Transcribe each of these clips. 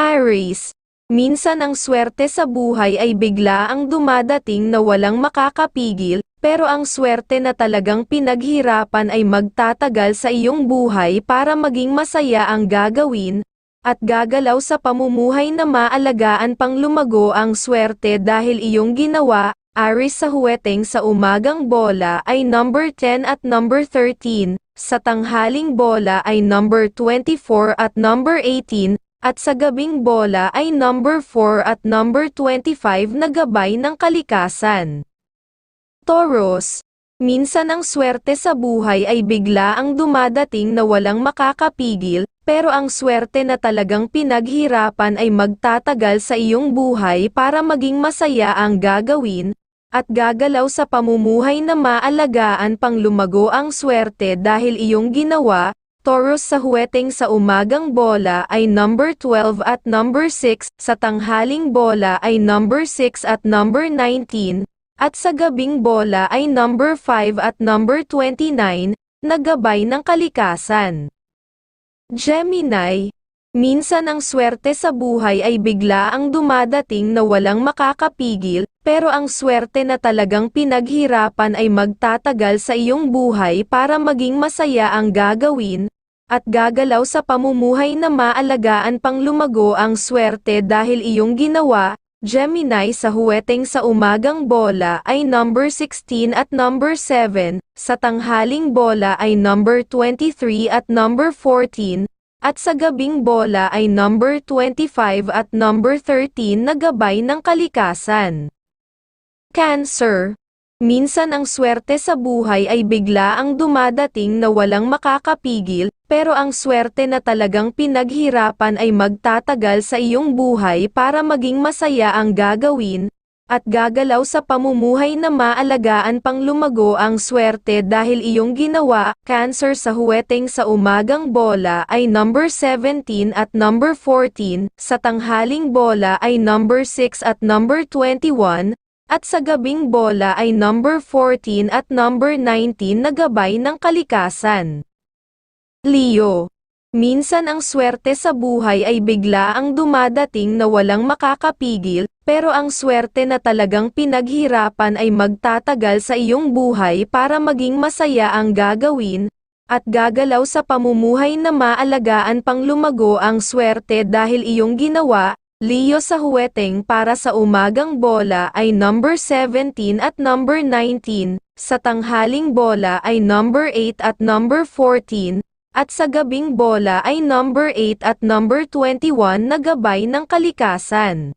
Aries, minsan ang swerte sa buhay ay bigla ang dumadating na walang makakapigil, pero ang swerte na talagang pinaghirapan ay magtatagal sa iyong buhay para maging masaya ang gagawin, at gagalaw sa pamumuhay na maalagaan pang lumago ang swerte dahil iyong ginawa, Aris sa huweteng sa umagang bola ay number 10 at number 13, sa tanghaling bola ay number 24 at number 18, at sa gabing bola ay number 4 at number 25 na gabay ng kalikasan. Taurus, minsan ang swerte sa buhay ay bigla ang dumadating na walang makakapigil, pero ang swerte na talagang pinaghirapan ay magtatagal sa iyong buhay para maging masaya ang gagawin, at gagalaw sa pamumuhay na maalagaan pang lumago ang swerte dahil iyong ginawa, Taurus sa huweteng sa umagang bola ay number 12 at number 6, sa tanghaling bola ay number 6 at number 19, at sa gabing bola ay number 5 at number 29, na gabay ng kalikasan. Gemini, minsan ang swerte sa buhay ay bigla ang dumadating na walang makakapigil, pero ang swerte na talagang pinaghirapan ay magtatagal sa iyong buhay para maging masaya ang gagawin, at gagalaw sa pamumuhay na maalagaan pang lumago ang swerte dahil iyong ginawa, Gemini sa huweteng sa umagang bola ay number 16 at number 7, sa tanghaling bola ay number 23 at number 14, at sa gabing bola ay number 25 at number 13 na gabay ng kalikasan. Cancer. Minsan ang swerte sa buhay ay bigla ang dumadating na walang makakapigil, pero ang swerte na talagang pinaghirapan ay magtatagal sa iyong buhay para maging masaya ang gagawin, at gagalaw sa pamumuhay na maalagaan pang lumago ang swerte dahil iyong ginawa, Cancer sa huweteng sa umagang bola ay number 17 at number 14, sa tanghaling bola ay number 6 at number 21, at sa gabing bola ay number 14 at number 19 na gabay ng kalikasan. Leo. Minsan ang swerte sa buhay ay bigla ang dumadating na walang makakapigil, pero ang swerte na talagang pinaghirapan ay magtatagal sa iyong buhay para maging masaya ang gagawin, at gagalaw sa pamumuhay na maalagaan pang lumago ang swerte dahil iyong ginawa, Leo sa huweteng para sa umagang bola ay number 17 at number 19, sa tanghaling bola ay number 8 at number 14, at sa gabing bola ay number 8 at number 21 na gabay ng kalikasan.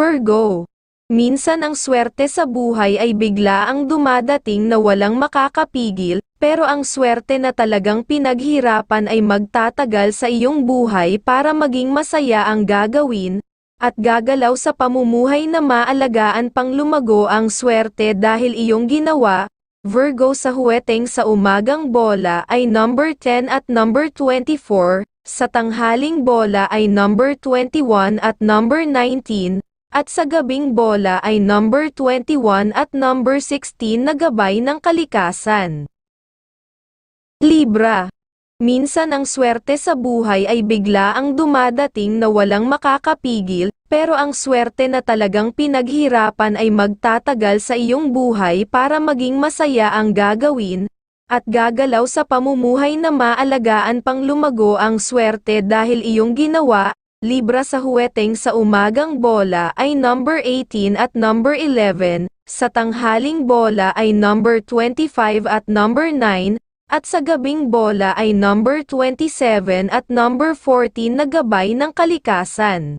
Virgo. Minsan ang swerte sa buhay ay bigla ang dumadating na walang makakapigil, pero ang swerte na talagang pinaghirapan ay magtatagal sa iyong buhay para maging masaya ang gagawin, at gagalaw sa pamumuhay na maalagaan pang lumago ang swerte dahil iyong ginawa, Virgo sa huweteng sa umagang bola ay number 10 at number 24, sa tanghaling bola ay number 21 at number 19, at sa gabing bola ay number 21 at number 16 na gabay ng kalikasan. Libra. Minsan ang swerte sa buhay ay bigla ang dumadating na walang makakapigil, pero ang swerte na talagang pinaghirapan ay magtatagal sa iyong buhay para maging masaya ang gagawin, at gagalaw sa pamumuhay na maalagaan pang lumago ang swerte dahil iyong ginawa, Libra sa huweteng sa umagang bola ay number 18 at number 11, sa tanghaling bola ay number 25 at number 9, at sa gabing bola ay number 27 at number 14 na gabay ng kalikasan.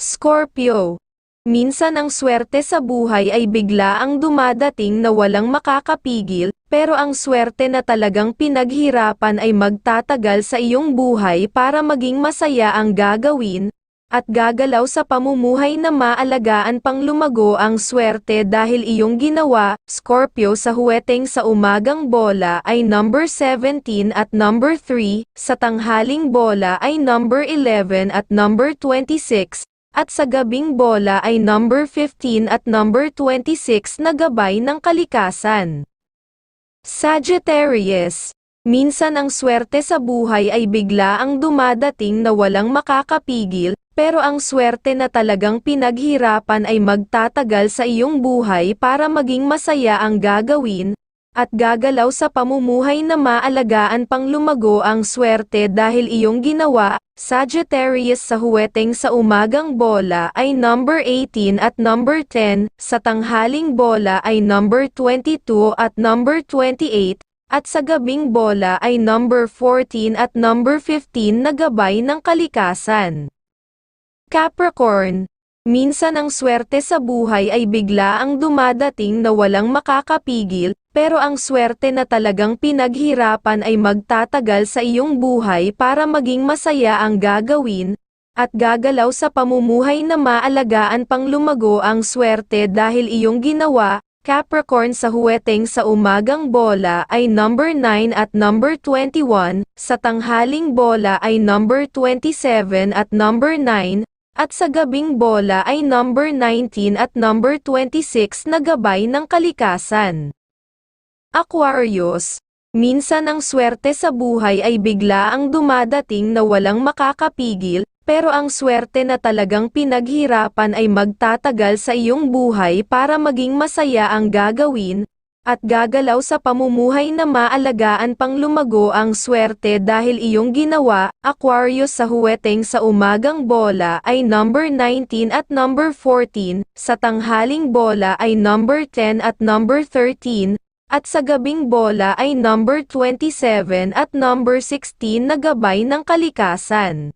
Scorpio. Minsan ang swerte sa buhay ay bigla ang dumadating na walang makakapigil, pero ang swerte na talagang pinaghirapan ay magtatagal sa iyong buhay para maging masaya ang gagawin, at gagalaw sa pamumuhay na maalagaan pang lumago ang swerte dahil iyong ginawa, Scorpio sa huweteng sa umagang bola ay number 17 at number 3, sa tanghaling bola ay number 11 at number 26, at sa gabing bola ay number 15 at number 26 na gabay ng kalikasan. Sagittarius Minsan ang swerte sa buhay ay bigla ang dumadating na walang makakapigil, pero ang swerte na talagang pinaghirapan ay magtatagal sa iyong buhay para maging masaya ang gagawin, at gagalaw sa pamumuhay na maalagaan pang lumago ang swerte dahil iyong ginawa, Sagittarius sa huweteng sa umagang bola ay number 18 at number 10, sa tanghaling bola ay number 22 at number 28, at sa gabing bola ay number 14 at number 15 na gabay ng kalikasan. Capricorn, minsan ang swerte sa buhay ay bigla ang dumadating na walang makakapigil, pero ang swerte na talagang pinaghirapan ay magtatagal sa iyong buhay para maging masaya ang gagawin, at gagalaw sa pamumuhay na maalagaan pang lumago ang swerte dahil iyong ginawa, Capricorn sa huweteng sa umagang bola ay number 9 at number 21, sa tanghaling bola ay number 27 at number 9, at sa gabing bola ay number 19 at number 26 na gabay ng kalikasan. Aquarius, minsan ang swerte sa buhay ay bigla ang dumadating na walang makakapigil, pero ang swerte na talagang pinaghirapan ay magtatagal sa iyong buhay para maging masaya ang gagawin, at gagalaw sa pamumuhay na maalagaan pang lumago ang swerte dahil iyong ginawa, Aquarius sa huweteng sa umagang bola ay number 19 at number 14, sa tanghaling bola ay number 10 at number 13, at sa gabing bola ay number 27 at number 16 na gabay ng kalikasan.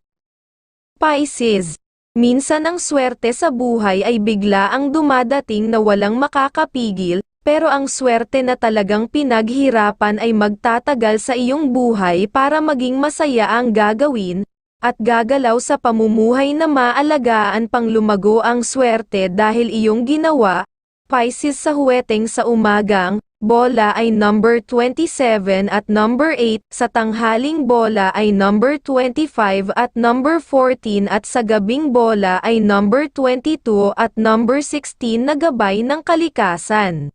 Pisces. Minsan ang swerte sa buhay ay bigla ang dumadating na walang makakapigil, pero ang swerte na talagang pinaghirapan ay magtatagal sa iyong buhay para maging masaya ang gagawin, at gagalaw sa pamumuhay na maalagaan pang lumago ang swerte dahil iyong ginawa, Pisces sa huweteng sa umagang, bola ay number 27 at number 8, sa tanghaling bola ay number 25 at number 14 at sa gabing bola ay number 22 at number 16 na gabay ng kalikasan.